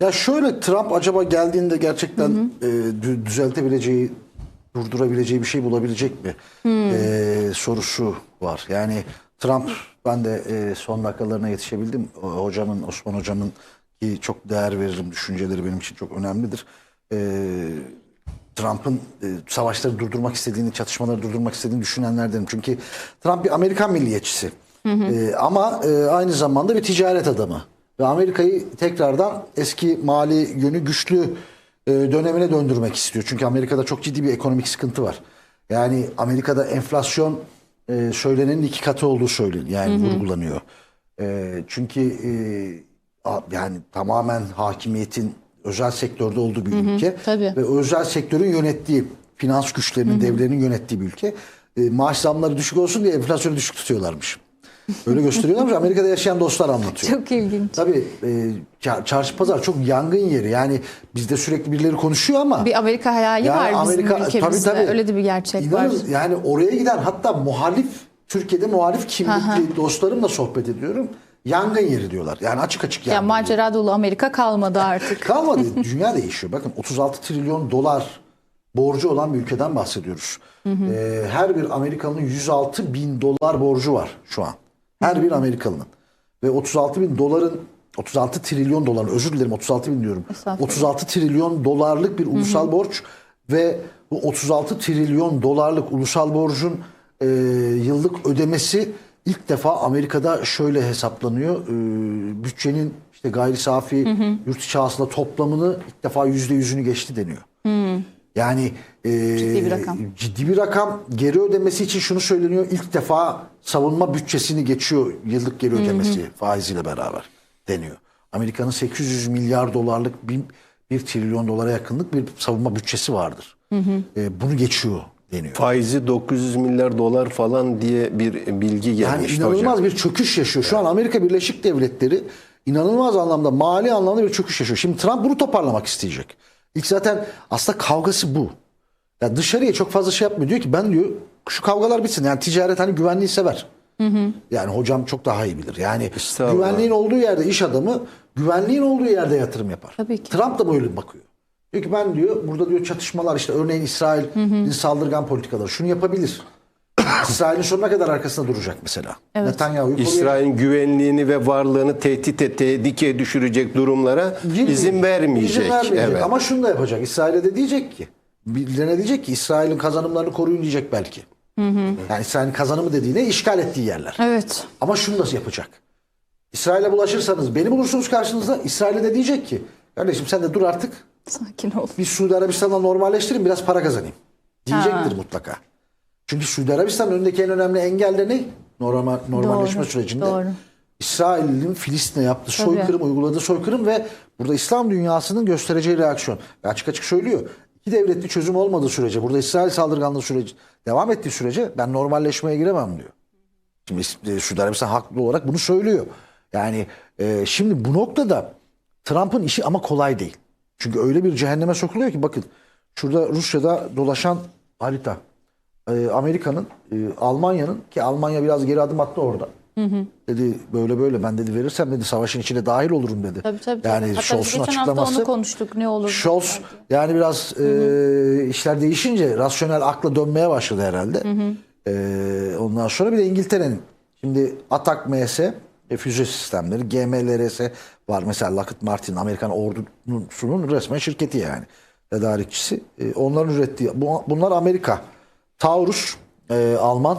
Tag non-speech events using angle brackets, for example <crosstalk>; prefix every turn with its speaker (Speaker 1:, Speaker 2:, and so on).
Speaker 1: Ya şöyle Trump acaba geldiğinde gerçekten e, dü- düzeltebileceği, durdurabileceği bir şey bulabilecek mi? E, sorusu var. Yani Trump ben de e, son dakikalarına yetişebildim. O, hocamın, Osman hocamın ki çok değer veririm. Düşünceleri benim için çok önemlidir. E, Trump'ın e, savaşları durdurmak istediğini, çatışmaları durdurmak istediğini düşünenlerdenim. Çünkü Trump bir Amerikan milliyetçisi. E, ama e, aynı zamanda bir ticaret adamı. Ve Amerika'yı tekrardan eski mali yönü güçlü e, dönemine döndürmek istiyor. Çünkü Amerika'da çok ciddi bir ekonomik sıkıntı var. Yani Amerika'da enflasyon e, söylenenin iki katı olduğu söyleniyor. Yani vurgulanıyor. E, çünkü e, a- yani tamamen hakimiyetin özel sektörde olduğu bir ülke
Speaker 2: tabii.
Speaker 1: ve özel sektörün yönettiği finans güçlerinin, devlerinin yönettiği bir ülke. E, maaş zamları düşük olsun diye enflasyonu düşük tutuyorlarmış. Öyle gösteriyorlarmış. Amerika'da yaşayan dostlar anlatıyor.
Speaker 2: Çok ilginç.
Speaker 1: Tabii e, çar- çarşı pazar çok yangın yeri. Yani bizde sürekli birileri konuşuyor ama
Speaker 2: Bir Amerika hayali
Speaker 1: Yani
Speaker 2: var bizim
Speaker 1: Amerika-
Speaker 2: ülkemizde.
Speaker 1: tabii, tabii.
Speaker 2: Öyle de bir gerçek var.
Speaker 1: İnanın yani oraya giden hatta muhalif Türkiye'de muhalif kimlikli dostlarımla sohbet ediyorum. Yangın yeri diyorlar. Yani açık açık
Speaker 2: Ya
Speaker 1: yangın yeri.
Speaker 2: macera dolu Amerika kalmadı artık. <laughs>
Speaker 1: Kalmadı. Dünya değişiyor. Bakın 36 trilyon dolar borcu olan bir ülkeden bahsediyoruz. Ee, her bir Amerikalının 106 bin dolar borcu var şu an. Her bir Amerikalının. Ve 36 bin doların 36 trilyon dolar özür dilerim 36 bin diyorum.
Speaker 2: Estağfurullah.
Speaker 1: 36 trilyon dolarlık bir ulusal borç ve bu 36 trilyon dolarlık ulusal borcun e, yıllık ödemesi ilk defa Amerika'da şöyle hesaplanıyor. E, bütçenin işte gayri safi yurt içi hasıla toplamını ilk defa yüzde yüzünü geçti deniyor. Yani e,
Speaker 2: Ciddi bir rakam.
Speaker 1: ciddi bir rakam. Geri ödemesi için şunu söyleniyor. İlk defa savunma bütçesini geçiyor yıllık geri ödemesi faiziyle beraber deniyor. Amerika'nın 800 milyar dolarlık bir, bir trilyon dolara yakınlık bir savunma bütçesi vardır. E, bunu geçiyor deniyor.
Speaker 3: Faizi 900 milyar dolar falan diye bir bilgi
Speaker 1: Yani
Speaker 3: gelmişti
Speaker 1: inanılmaz
Speaker 3: hocam.
Speaker 1: bir çöküş yaşıyor. Şu an Amerika Birleşik Devletleri inanılmaz anlamda mali anlamda bir çöküş yaşıyor. Şimdi Trump bunu toparlamak isteyecek. İlk zaten aslında kavgası bu. Ya dışarıya çok fazla şey yapmıyor. Diyor ki ben diyor şu kavgalar bitsin. Yani ticaret hani güvenliği sever. Yani hocam çok daha iyi bilir. Yani
Speaker 3: Estağfurullah.
Speaker 1: güvenliğin olduğu yerde iş adamı güvenliğin olduğu yerde yatırım yapar.
Speaker 2: Tabii ki.
Speaker 1: Trump da böyle bakıyor. Diyor ki ben diyor burada diyor çatışmalar işte örneğin İsrail'in saldırgan politikaları şunu yapabilir. İsrail'in sonuna kadar arkasında duracak mesela. Netanyahu'yu koruyacak.
Speaker 3: İsrail'in güvenliğini ve varlığını tehdit et, tehlikeye düşürecek durumlara
Speaker 1: Gibi.
Speaker 3: izin vermeyecek.
Speaker 1: İzin vermeyecek.
Speaker 3: Evet.
Speaker 1: Ama şunu da yapacak. İsrail'e de diyecek ki birilerine diyecek ki İsrail'in kazanımlarını koruyun diyecek belki. Yani İsrail'in kazanımı dediğine işgal ettiği yerler.
Speaker 2: Evet.
Speaker 1: Ama şunu da yapacak. İsrail'e bulaşırsanız beni bulursunuz karşınızda. İsrail'e de diyecek ki kardeşim sen de dur artık.
Speaker 2: Sakin ol.
Speaker 1: Bir Suudi Arabistan'la normalleştirin biraz para kazanayım. Diyecektir mutlaka. Çünkü Suudi Arabistan'ın önündeki en önemli engel de ne? Normal, normalleşme
Speaker 2: Doğru,
Speaker 1: sürecinde.
Speaker 2: doğru.
Speaker 1: İsrail'in Filistin'e yaptığı
Speaker 2: Tabii.
Speaker 1: soykırım, uyguladığı soykırım ve burada İslam dünyasının göstereceği reaksiyon. Ve açık açık söylüyor. İki devletli çözüm olmadığı sürece, burada İsrail saldırganlığı süreci devam ettiği sürece ben normalleşmeye giremem diyor. Şimdi e, Suudi Arabistan haklı olarak bunu söylüyor. Yani e, şimdi bu noktada Trump'ın işi ama kolay değil. Çünkü öyle bir cehenneme sokuluyor ki bakın şurada Rusya'da dolaşan harita. E, Amerika'nın, e, Almanya'nın ki Almanya biraz geri adım attı orada. Dedi böyle böyle ben dedi verirsem dedi savaşın içine dahil olurum dedi.
Speaker 2: Tabii tabii. tabii.
Speaker 1: Yani Scholz'un açıklaması.
Speaker 2: onu konuştuk. Ne olur.
Speaker 1: Scholz yani biraz e, işler değişince rasyonel akla dönmeye başladı herhalde. E, ondan sonra bir de İngiltere'nin şimdi Atak MS e, füze sistemleri GMLRS var. Mesela Lockheed Martin Amerikan ordusunun resmen şirketi yani. Tedarikçisi. E, onların ürettiği bu- bunlar Amerika. Taurus e, Alman